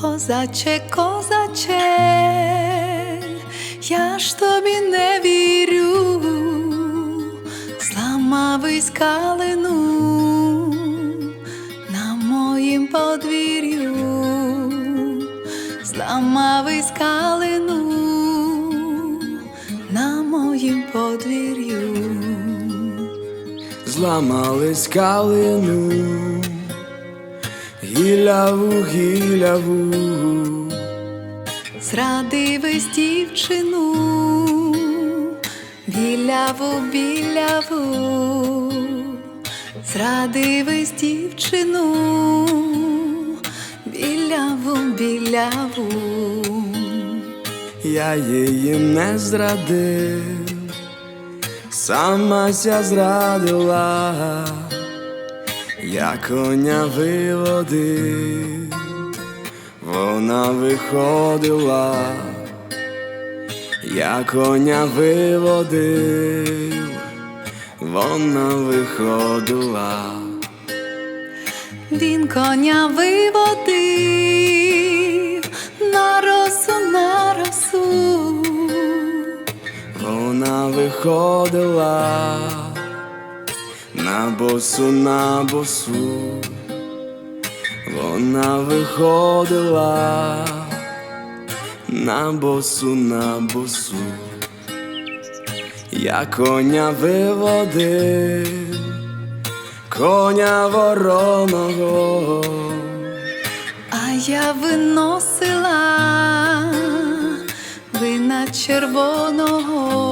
Козаче, козаче, я ж тобі не вірю, зламав із калину на моїм подвір'ю, зламав із калину на моїм подвір'ю. Зламали скалину, гіляву, гіляву, Зрадив із дівчину, біляву, біляву, зрадив із дівчину, біляву, біляву, я її не зрадив, сама ся зрадила, я коня виводив, вона виходила, я коня виводив, вона виходила. він коня виводив на росу, на росу. Вона виходила на босу, на босу, вона виходила на босу, на босу, я коня виводив, коня вороного. А я виносила вина червоного,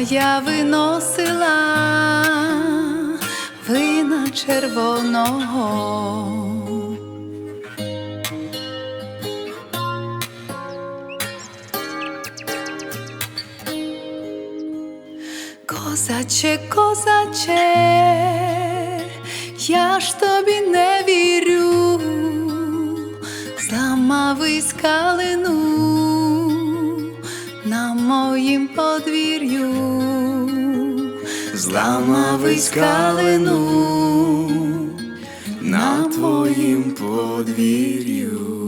я виносила вина червоного. Козаче, козаче, я ж тобі не вірю, зламав із калину на моїм подвір'ю, Зламав скалину на твоїм подвір'ю.